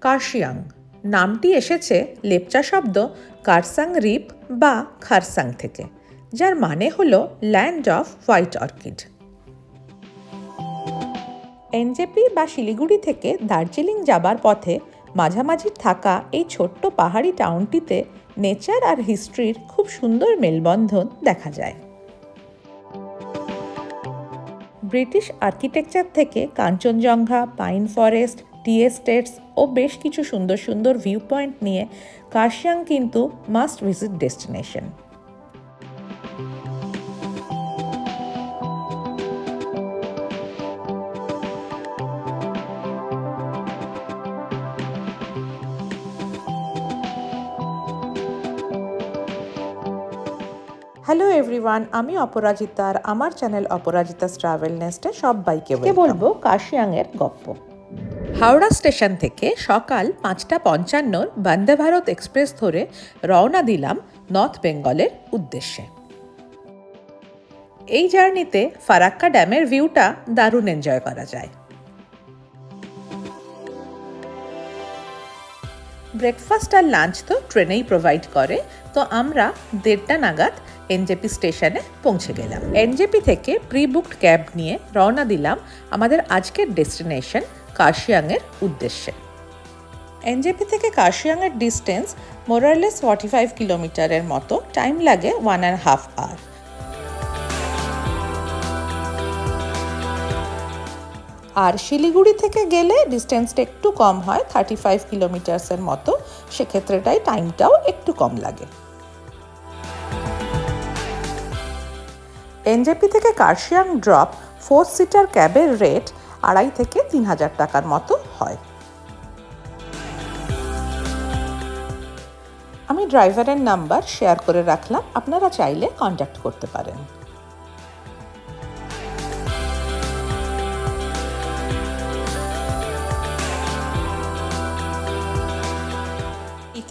কার্শিয়াং নামটি এসেছে লেপচা শব্দ কারসাং রিপ বা খারসাং থেকে, যার মানে হল land of white orchid. NJP বা শিলিগুড়ি থেকে দার্জিলিং যাবার পথে মাঝামাঝি থাকা এই ছোট্ট পাহাড়ি টাউনটিতে নেচার আর হিস্ট্রির খুব সুন্দর মেলবন্ধন দেখা যায়। ব্রিটিশ আর্কিটেকচার থেকে Kanchenjunga pine forest tea estates ও বেশ কিছু সুন্দর সুন্দর ভিউ পয়েন্ট নিয়ে কার্শিয়াং কিন্তু must visit destination hello everyone আমি অপরাজিতা আর আমার চ্যানেল অপরাজিতাস ট্রাভেল নেস্টে সবাইকে বলব? কার্শিয়াংয়ের গপ্প। হাওড়া স্টেশন থেকে সকাল পাঁচটা পঞ্চান্নর বন্দে ভারত এক্সপ্রেস ধরে রওনা দিলাম নর্থ বেঙ্গলের উদ্দেশ্যে। এই জার্নিতে ফারাক্কা ড্যামের ভিউটা দারুণ এনজয় করা যায়। ব্রেকফাস্ট আর লাঞ্চ তো ট্রেনেই প্রোভাইড করে, তো আমরা দেড়টা নাগাদ এনজেপি স্টেশনে পৌঁছে গেলাম। এনজেপি থেকে প্রি বুকড ক্যাব নিয়ে রওনা দিলাম আমাদের আজকের ডেস্টিনেশন কার্শিয়াংয়ের উদ্দেশ্যে। এনজেপি থেকে কার্শিয়াংয়ের distance more or less forty five কিলোমিটারের মতো। টাইম লাগে ওয়ান অ্যান্ড হাফ আওয়ার আর শিলিগুড়ি থেকে গেলে ডিস্টেন্সটা একটু কম হয় থার্টি ফাইভ কিলোমিটার্সের মতো। সেক্ষেত্রেটাই টাইমটাও একটু কম লাগে। এনজেপি থেকে কার্শিয়াং ড্রপ ফোর সিটার ক্যাবের রেট আড়াই থেকে তিন হাজার টাকার মতো হয়। আমি ড্রাইভারের নাম্বার শেয়ার করে রাখলাম, আপনারা চাইলে কন্ট্যাক্ট করতে পারেন।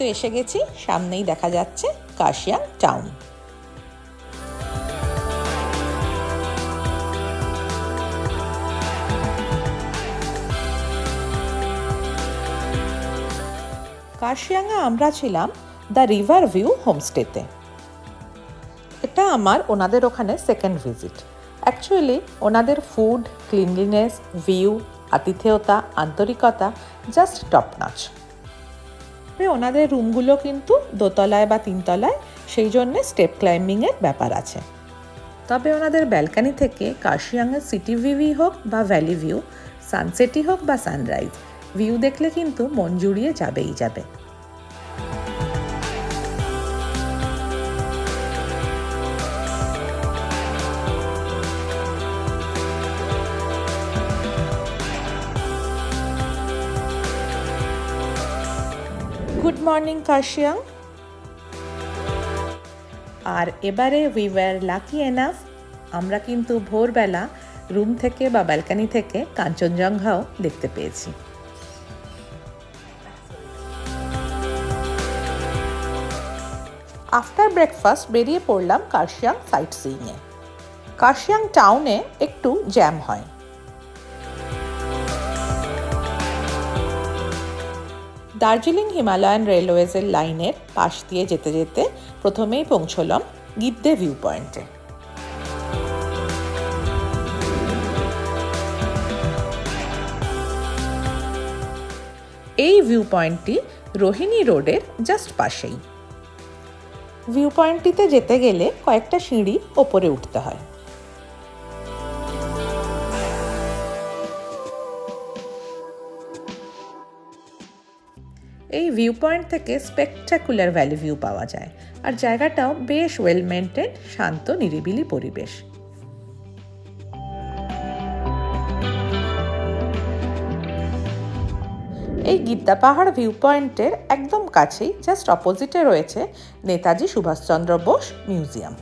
তো এসে গেছি, সামনেই দেখা যাচ্ছে কার্শিয়াং টাউন। কার্শিয়াংয়ে আমরা ছিলাম দ্য রিভার ভিউ হোমস্টেতে। এটা আমার ওনাদের ওখানে সেকেন্ড ভিজিট অ্যাকচুয়ালি ওনাদের ফুড ক্লিনলিনেস ভিউ আতিথেয়তা, আন্তরিকতা জাস্ট টপ নাচ ওনাদের রুমগুলো কিন্তু দোতলায় বা তিনতলায়, সেই জন্যে স্টেপ ক্লাইম্বিংয়ের ব্যাপার আছে। তবে ওনাদের ব্যালকানি থেকে কার্শিয়াংয়ের সিটি ভিউই হোক বা ভ্যালি ভিউ সানসেটই হোক বা সানরাইজ ভিউ দেখলে কিন্তু মন জুড়িয়ে যাবেই যাবে। গুড মর্নিং কার্শিয়াং আর এবারে উই ওয়ার লাকি এনাফ আমরা কিন্তু ভোরবেলা রুম থেকে বা ব্যালকানি থেকে কাঞ্চনজঙ্ঘাও দেখতে পেয়েছি। আফটার ব্রেকফাস্ট বেরিয়ে পড়লাম কার্শিয়াং সাইট সিইংয়ে কার্শিয়াং টাউনে একটু জ্যাম হয়। দার্জিলিং হিমালয়ান রেলওয়েজের লাইনের পাশ দিয়ে যেতে যেতে প্রথমেই পৌঁছলাম গিদ্দে ভিউ পয়েন্টে এই ভিউ পয়েন্টটি রোহিণী রোডের জাস্ট পাশেই। ভিউ পয়েন্টটিতে যেতে গেলে কয়েকটা সিঁড়ি ওপরে উঠতে হয়। এই ভিউ পয়েন্ট থেকে স্পেকটাকুলার ভ্যালি ভিউ পাওয়া যায়, আর জায়গাটাও বেশ ওয়েল মেনটেন শান্ত, নিরিবিলি পরিবেশ। এই গিদ্দা পাহাড় ভিউ পয়েন্টের একদম কাছেই জাস্ট অপোজিটে রয়েছে Netaji Subhashchandra Bose museum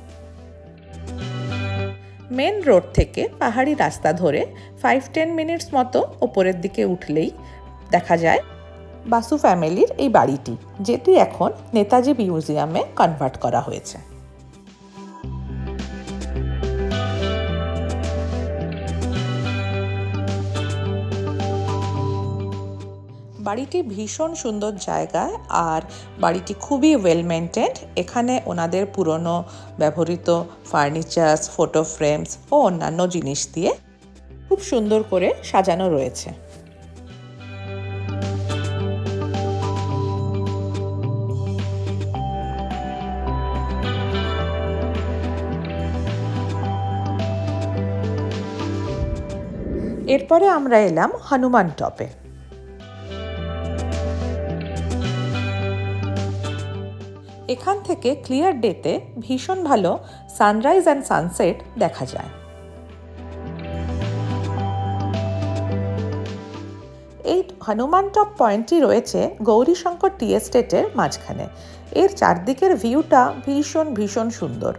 main road থেকে পাহাড়ি রাস্তা ধরে ফাইভ টেন মিনিটস মতো ওপরের দিকে উঠলেই দেখা যায় বাসু ফ্যামিলির এই বাড়িটি, যেটি এখন নেতাজি মিউজিয়ামে কনভার্ট করা হয়েছে। বাড়িটি ভীষণ সুন্দর জায়গায় আর বাড়িটি খুবই ওয়েল মেনটেন্ড এখানে ওনাদের পুরনো ব্যবহৃত ফার্নিচার্স ফটো ফ্রেমস ও অন্যান্য জিনিস দিয়ে খুব সুন্দর করে সাজানো রয়েছে। এরপরে আমরা এলাম হনুমান টপে। এখান থেকে ক্লিয়ার ডেতে ভীষণ ভালো সানরাইজ অ্যান্ড সানসেট দেখা যায়। এই হনুমান টপ পয়েন্টটি রয়েছে গৌরীশঙ্কর টি এস্টেটের মাঝখানে। এর চারদিকের ভিউটা ভীষণ ভীষণ সুন্দর।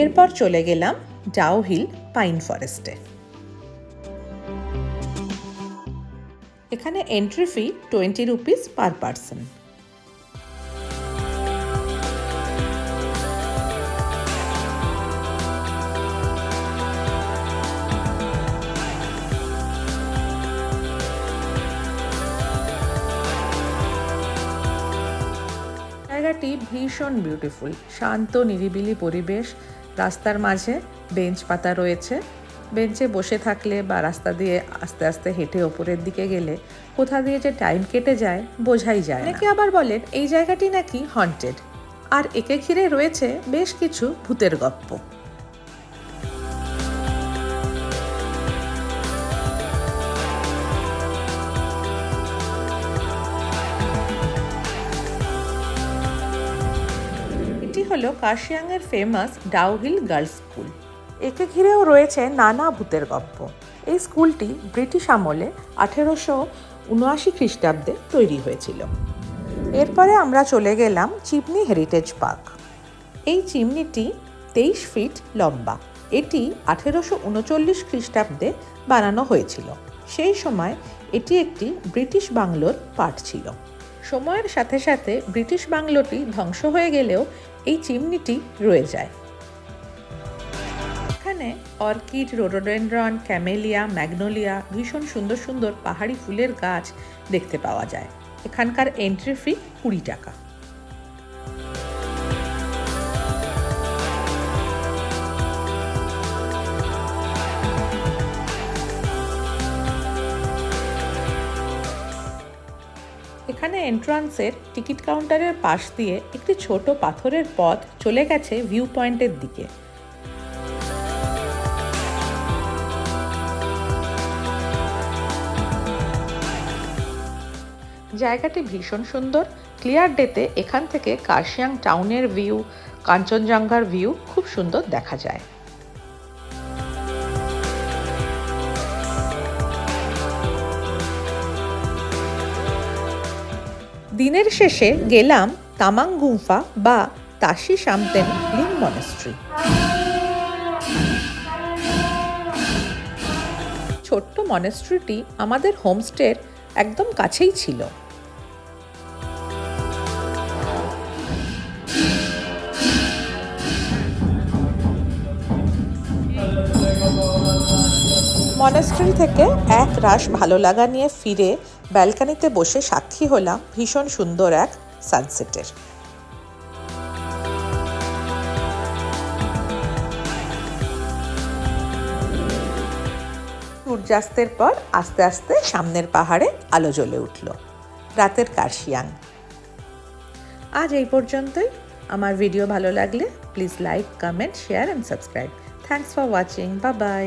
এরপর চলে গেলাম ডাউ হিল পাইন ফরেস্টে। এখানে entry fee twenty rupees per person জায়গাটি ভীষণ বিউটিফুল শান্ত, নিরিবিলি পরিবেশ রাস্তার মাঝে বেঞ্চ পাতা রয়েছে। বেঞ্চে বসে থাকলে বা রাস্তা দিয়ে আস্তে আস্তে হেঁটে ওপরের দিকে গেলে কোথা দিয়ে যে টাইম কেটে যায় বোঝাই যায় অনেকে আবার বলেন, এই জায়গাটি নাকি হন্টেড আর একে ঘিরে রয়েছে বেশ কিছু ভূতের গপ্প। হলো কাশিয়াংয়ের ফেমাস ডাউহিল গার্লস স্কুল একে ঘিরেও রয়েছে নানা ভূতের গপ্প। এই স্কুলটি ব্রিটিশ আমলে আঠেরোশো উনআশি খ্রিস্টাব্দে তৈরি হয়েছিল। এরপরে আমরা চলে গেলাম চিমনি হেরিটেজ পার্ক এই চিমনিটি তেইশ ফিট লম্বা। এটি আঠেরোশো উনচল্লিশ খ্রিস্টাব্দে বানানো হয়েছিল। সেই সময় এটি একটি ব্রিটিশ বাংলোর পার্ট ছিল। সময়ের সাথে সাথে ব্রিটিশ বাংলোটি ধ্বংস হয়ে গেলেও এই চিমনিটি রয়ে যায়। এখানে অর্কিড রোডোডেন্ড্রন ক্যামেলিয়া, ম্যাগনোলিয়া ভীষণ সুন্দর সুন্দর পাহাড়ি ফুলের গাছ দেখতে পাওয়া যায়। এখানকার এন্ট্রি ফি কুড়ি টাকা। এখানে এন্ট্রান্সের টিকিট কাউন্টারের পাশ দিয়ে একটি ছোট পাথরের পথ চলে গেছে ভিউ পয়েন্টের দিকে। জায়গাটি ভীষণ সুন্দর। ক্লিয়ার ডেতে এখান থেকে কার্শিয়াং টাউনের ভিউ কাঞ্চনজঙ্ঘার ভিউ খুব সুন্দর দেখা যায়। দিনের শেষে গেলাম তামাং গুম্ফা বা তাশি সামতেন লিং মনেস্ট্রি। ছোট্ট মনেস্ট্রিটি আমাদের হোমস্টের একদম কাছেই ছিল। মনেস্ট্রি থেকে এক রাশ ভালো লাগা নিয়ে ফিরে ব্যালকানিতে বসে সাক্ষী হলাম ভীষণ সুন্দর এক সানসেটের। সূর্যাস্তের পর আস্তে আস্তে সামনের পাহাড়ে আলো জ্বলে উঠল। রাতের কার্শিয়াং। আজ এই পর্যন্তই। আমার ভিডিও ভালো লাগলে please like, comment, share and subscribe. Thanks for watching বা বাই